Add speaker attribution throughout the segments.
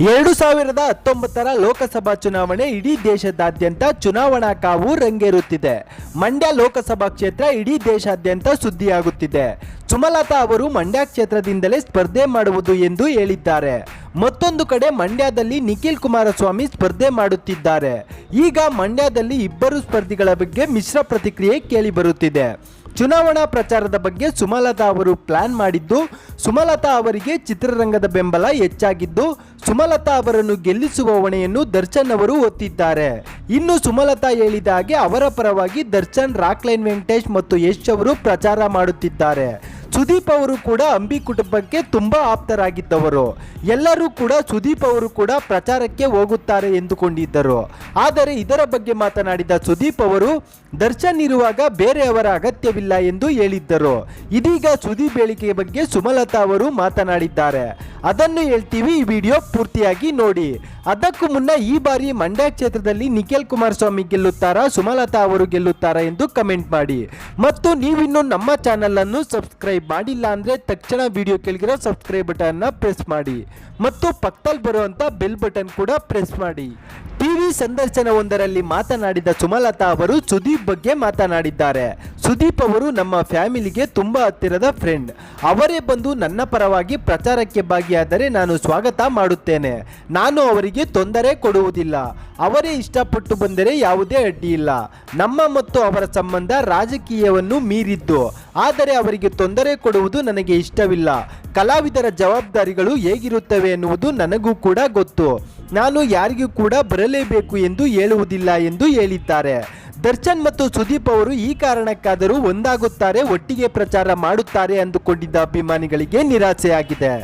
Speaker 1: ಎರಡು ಸಾವಿರದ ಹತ್ತೊಂಬತ್ತರ ಲೋಕಸಭಾ ಚುನಾವಣೆ ಇಡೀ ದೇಶದಾದ್ಯಂತ ಚುನಾವಣಾ ಕಾವು ರಂಗೇರುತ್ತಿದೆ. ಮಂಡ್ಯ ಲೋಕಸಭಾ ಕ್ಷೇತ್ರ ಇಡೀ ದೇಶಾದ್ಯಂತ ಸುದ್ದಿಯಾಗುತ್ತಿದೆ. ಸುಮಲತಾ ಅವರು ಮಂಡ್ಯ ಕ್ಷೇತ್ರದಿಂದಲೇ ಸ್ಪರ್ಧೆ ಮಾಡುವುದು ಎಂದು ಹೇಳಿದ್ದಾರೆ. ಮತ್ತೊಂದು ಕಡೆ ಮಂಡ್ಯದಲ್ಲಿ ನಿಖಿಲ್ ಕುಮಾರಸ್ವಾಮಿ ಸ್ಪರ್ಧೆ ಮಾಡುತ್ತಿದ್ದಾರೆ. ಈಗ ಮಂಡ್ಯದಲ್ಲಿ ಇಬ್ಬರು ಸ್ಪರ್ಧಿಗಳ ಬಗ್ಗೆ ಮಿಶ್ರ ಪ್ರತಿಕ್ರಿಯೆ ಕೇಳಿಬರುತ್ತಿದೆ. ಚುನಾವಣಾ ಪ್ರಚಾರದ ಬಗ್ಗೆ ಸುಮಲತಾ ಅವರು ಪ್ಲಾನ್ ಮಾಡಿದ್ದು, ಸುಮಲತಾ ಅವರಿಗೆ ಚಿತ್ರರಂಗದ ಬೆಂಬಲ ಹೆಚ್ಚಾಗಿದ್ದು, ಸುಮಲತಾ ಅವರನ್ನು ಗೆಲ್ಲಿಸುವ ಹೊಣೆಯನ್ನು ದರ್ಶನ್ ಅವರು ಒತ್ತಿದ್ದಾರೆ ಇನ್ನು ಸುಮಲತಾ ಹೇಳಿದ ಹಾಗೆ ಅವರ ಪರವಾಗಿ ದರ್ಶನ್, ರಾಕ್ಲೈನ್ ವೆಂಕಟೇಶ್ ಮತ್ತು ಯಶ್ ಅವರು ಪ್ರಚಾರ ಮಾಡುತ್ತಿದ್ದಾರೆ. ಸುದೀಪ್ ಅವರು ಕೂಡ ಅಂಬಿ ಕುಟುಂಬಕ್ಕೆ ತುಂಬಾ ಆಪ್ತರಾಗಿದ್ದವರು. ಎಲ್ಲರೂ ಕೂಡ ಸುದೀಪ್ ಅವರು ಕೂಡ ಪ್ರಚಾರಕ್ಕೆ ಹೋಗುತ್ತಾರೆ ಎಂದುಕೊಂಡಿದ್ದರು. ಆದರೆ ಇದರ ಬಗ್ಗೆ ಮಾತನಾಡಿದ ಸುದೀಪ್ ಅವರು, ದರ್ಶನ್ ಇರುವಾಗ ಬೇರೆಯವರ ಅಗತ್ಯವಿಲ್ಲ ಎಂದು ಹೇಳಿದ್ದರು. ಇದೀಗ ಸುದೀಪ್ ಹೇಳಿಕೆ ಬಗ್ಗೆ ಸುಮಲತಾ ಅವರು ಮಾತನಾಡಿದ್ದಾರೆ. ಅದನ್ನು ಹೇಳ್ತೀವಿ ಈ ವಿಡಿಯೋ ಪೂರ್ತಿಯಾಗಿ ನೋಡಿ. ಅದಕ್ಕೂ ಮುನ್ನ ಈ ಬಾರಿ ಮಂಡ್ಯ ಕ್ಷೇತ್ರದಲ್ಲಿ ನಿಖಿಲ್ ಕುಮಾರಸ್ವಾಮಿ ಗೆಲ್ಲುತ್ತಾರಾ, ಸುಮಲತಾ ಅವರು ಗೆಲ್ಲುತ್ತಾರಾ ಎಂದು ಕಮೆಂಟ್ ಮಾಡಿ. ಮತ್ತು ನೀವಿನ್ನು ನಮ್ಮ ಚಾನೆಲ್ ಅನ್ನು ಸಬ್ಸ್ಕ್ರೈಬ್ ಮಾಡಿಲ್ಲ ಅಂದ್ರೆ ತಕ್ಷಣ ವಿಡಿಯೋ ಕೆಳಗಿರೋ ಸಬ್ಸ್ಕ್ರೈಬ್ ಬಟನ್ ಅನ್ನ ಪ್ರೆಸ್ ಮಾಡಿ. ಮತ್ತು ಪಕ್ಕದಲ್ಲಿ ಬರುವಂತ ಬೆಲ್ ಬಟನ್ ಕೂಡ ಪ್ರೆಸ್ ಮಾಡಿ. ಟಿವಿ ಸಂದರ್ಶನವೊಂದರಲ್ಲಿ ಮಾತನಾಡಿದ ಸುಮಲತಾ ಅವರು ಸುದೀಪ್ ಬಗ್ಗೆ ಮಾತನಾಡಿದ್ದಾರೆ. ಸುದೀಪ್ ಅವರು ನಮ್ಮ ಫ್ಯಾಮಿಲಿಗೆ ತುಂಬಾ ಹತ್ತಿರದ ಫ್ರೆಂಡ್. ಅವರೇ ಬಂದು ನನ್ನ ಪರವಾಗಿ ಪ್ರಚಾರಕ್ಕೆ ಭಾಗಿಯಾದರೆ ನಾನು ಸ್ವಾಗತ ಮಾಡುತ್ತೇನೆ. ನಾನು ಅವರಿಗೆ ತೊಂದರೆ ಕೊಡುವುದಿಲ್ಲ. ಅವರೇ ಇಷ್ಟಪಟ್ಟು ಬಂದರೆ ಯಾವುದೇ ಅಡ್ಡಿ ಇಲ್ಲ. ನಮ್ಮ ಮತ್ತು ಅವರ ಸಂಬಂಧ ರಾಜಕೀಯವನ್ನು ಮೀರಿದ್ದು. ಆದರೆ ಅವರಿಗೆ ತೊಂದರೆ ಕೊಡುವುದು ನನಗೆ ಇಷ್ಟವಿಲ್ಲ. ಕಲಾವಿದರ ಜವಾಬ್ದಾರಿಗಳು ಹೇಗಿರುತ್ತವೆ ಎನ್ನುವುದು ನನಗೂ ಕೂಡ ಗೊತ್ತು. ನಾನು ಯಾರಿಗೂ ಕೂಡ ಬರಲೇಬೇಕು ಎಂದು ಹೇಳುವುದಿಲ್ಲ ಎಂದು ಹೇಳಿದ್ದಾರೆ. ದರ್ಶನ್ ಮತ್ತು ಸುದೀಪ್ ಅವರು ಈ ಕಾರಣಕ್ಕಾದರೂ ಒಂದಾಗುತ್ತಾರೆ, ಒಟ್ಟಿಗೆ ಪ್ರಚಾರ ಮಾಡುತ್ತಾರೆ ಅಂದುಕೊಂಡಿದ್ದ ಅಭಿಮಾನಿಗಳಿಗೆ ನಿರಾಸೆಯಾಗಿದೆ.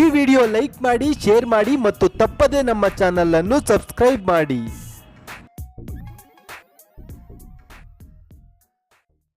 Speaker 1: ಈ ವಿಡಿಯೋ ಲೈಕ್ ಮಾಡಿ, ಶೇರ್ ಮಾಡಿ ಮತ್ತು ತಪ್ಪದೇ ನಮ್ಮ ಚಾನಲನ್ನು ಸಬ್ಸ್ಕ್ರೈಬ್ ಮಾಡಿ.